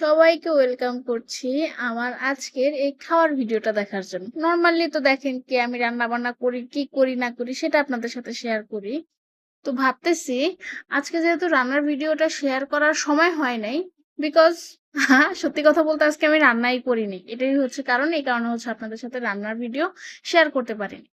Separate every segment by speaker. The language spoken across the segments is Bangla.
Speaker 1: সবাইকে ওয়েলকাম করছি আমার আজকের এই খাওয়ার ভিডিওটা দেখার জন্য। নর্মালি তো দেখেন কি আমি রান্না বান্না করি, কি করি না করি সেটা আপনাদের সাথে শেয়ার করি। তো ভাবতেছি আজকে যেহেতু রান্নার ভিডিওটা শেয়ার করার সময় হয় নাই বিকজ হ্যাঁ সত্যি কথা বলতে আজকে আমি রান্নাই করিনি। এটাই হচ্ছে কারণ, এই কারণে হচ্ছে আপনাদের সাথে রান্নার ভিডিও শেয়ার করতে পারিনি।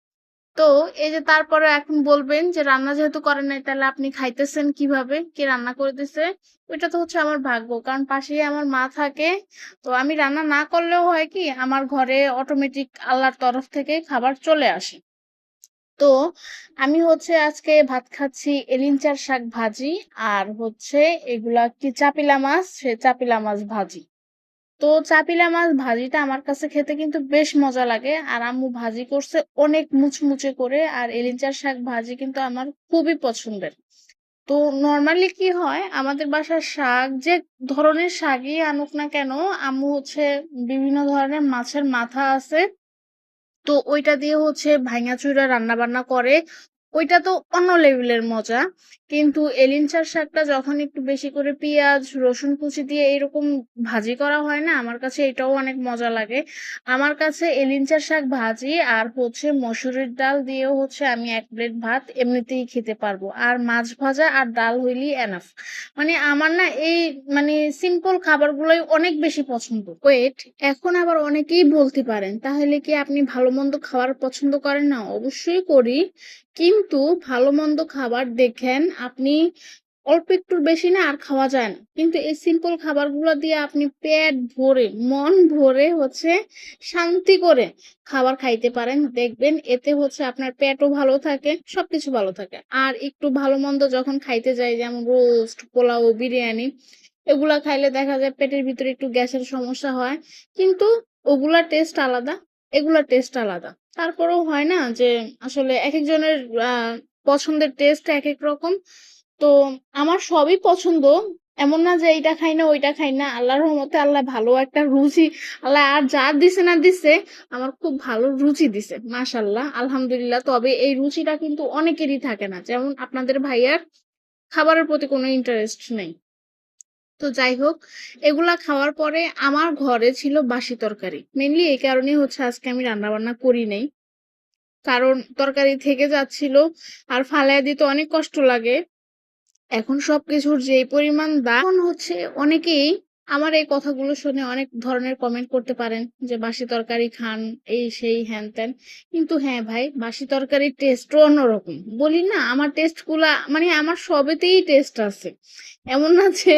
Speaker 1: তো এই যে তারপরে এখন বলবেন যে রান্না যেহেতু করেন নাই, তাহলে আপনি খাইতেছেন কীভাবে? কে রান্না করে দিছে ওইটা তো হচ্ছে আমার ভাগ্য, কারণ পাশেই আমার মা থাকে। তো আমি রান্না না করলেও হয় কি, আমার ঘরে অটোমেটিক আল্লাহর তরফ থেকে খাবার চলে আসে। তো আমি হচ্ছে আজকে ভাত খাচ্ছি এলিঞ্চার শাক ভাজি, আর হচ্ছে এগুলা কি চাপিলা মাছ? সে চাপিলা মাছ ভাজি। তো চাপিলা মাছ ভাজিটা আমার কাছে খেতে কিন্তু বেশ মজা লাগে। আর আম্মু ভাজি করছে অনেক মুচমুচে করে, আর এলিঞ্চার শাক ভাজি কিন্তু আমার খুবই পছন্দের। তো নর্মালি কি হয়, আমাদের বাসার শাক যে ধরনের শাকই আনুক না কেন, আম্মু হচ্ছে বিভিন্ন ধরনের মাছের মাথা আছে, তো ওইটা দিয়ে হচ্ছে ভাঙা চুরা রান্না বান্না করে। ওইটা তো অন্য লেভেলের মজা। কিন্তু এলিঞ্চার শাকটা যখন একটু বেশি করে পেঁয়াজ, রসুন কুচি দিয়ে এরকম ভাজি করা হয় না, আমার কাছে এটাও অনেক মজা লাগে। আমার কাছে এলিঞ্চার শাক ভাজি আর হচ্ছে মসুরির ডাল দিয়েও হচ্ছে আমি এক প্লেট ভাত এমনিতেই খেতে পারব। আর মাছ ভাজা আর ডাল হইলেই এনাফ মানে আমার না এই মানে সিম্পল খাবারগুলোই অনেক বেশি পছন্দ। ওয়েট এখন আবার অনেকেই বলতে পারেন, তাহলে কি আপনি ভালো মন্দ খাবার পছন্দ করেন না? অবশ্যই করি। কিন্তু ভালো মন্দ খাবার দেখেন, আপনি অল্প একটু বেশি না আর খাওয়া যায় না। কিন্তু এই সিম্পল খাবারগুলো দিয়ে আপনি পেট ভরে, মন ভরে হচ্ছে শান্তি করে খাবার খাইতে পারেন, দেখবেন এতে হচ্ছে আপনার পেটও ভালো থাকে, সবকিছু ভালো থাকে। আর একটু ভালো মন্দ যখন খাইতে যাই, যেমন রোস্ট পোলাও, বিরিয়ানি, এগুলা খাইলে দেখা যায় পেটের ভিতরে একটু গ্যাসের সমস্যা হয়। কিন্তু ওগুলা টেস্ট আলাদা এগুলা টেস্ট আলাদা। তারপরেও হয় না যে আসলে এক একজনের পছন্দের টেস্ট এক এক রকম। তো আমার সবই পছন্দ। এমন না যে এইটা খাই না, ওইটা খাই না। আল্লাহর রহমতে আল্লাহ ভালো একটা রুচি, আল্লাহ আর যা দিছে না দিছে, আমার খুব ভালো রুচি দিছে মাশাল্লাহ আলহামদুলিল্লাহ। তবে এই রুচিটা কিন্তু অনেকেরই থাকে না। যেমন আপনাদের ভাইয়ার খাবারের প্রতি কোনো ইন্টারেস্ট নেই। তো যাই হোক, এগুলা খাওয়ার পরে আমার ঘরে ছিল বাসি তরকারি। মেনলি এই কারণেই হচ্ছে আজকে আমি রান্না বান্না করি নাই। কারণ তরকারি থেকে যাচ্ছিল আর ফালাইয়া দিতে অনেক কষ্ট লাগে। এখন সবকিছুর যে পরিমাণ দাম হচ্ছে অনেকেই আমার এই কথাগুলো শুনে অনেক ধরনের কমেন্ট করতে পারেন যে বাসি তরকারি খান, এই সেই হ্যান ত্যান। কিন্তু হ্যাঁ ভাই, বাসি তরকারির টেস্টও অন্যরকম। বলি না, আমার টেস্টগুলা মানে আমার সবেতেই টেস্ট আছে। এমন না যে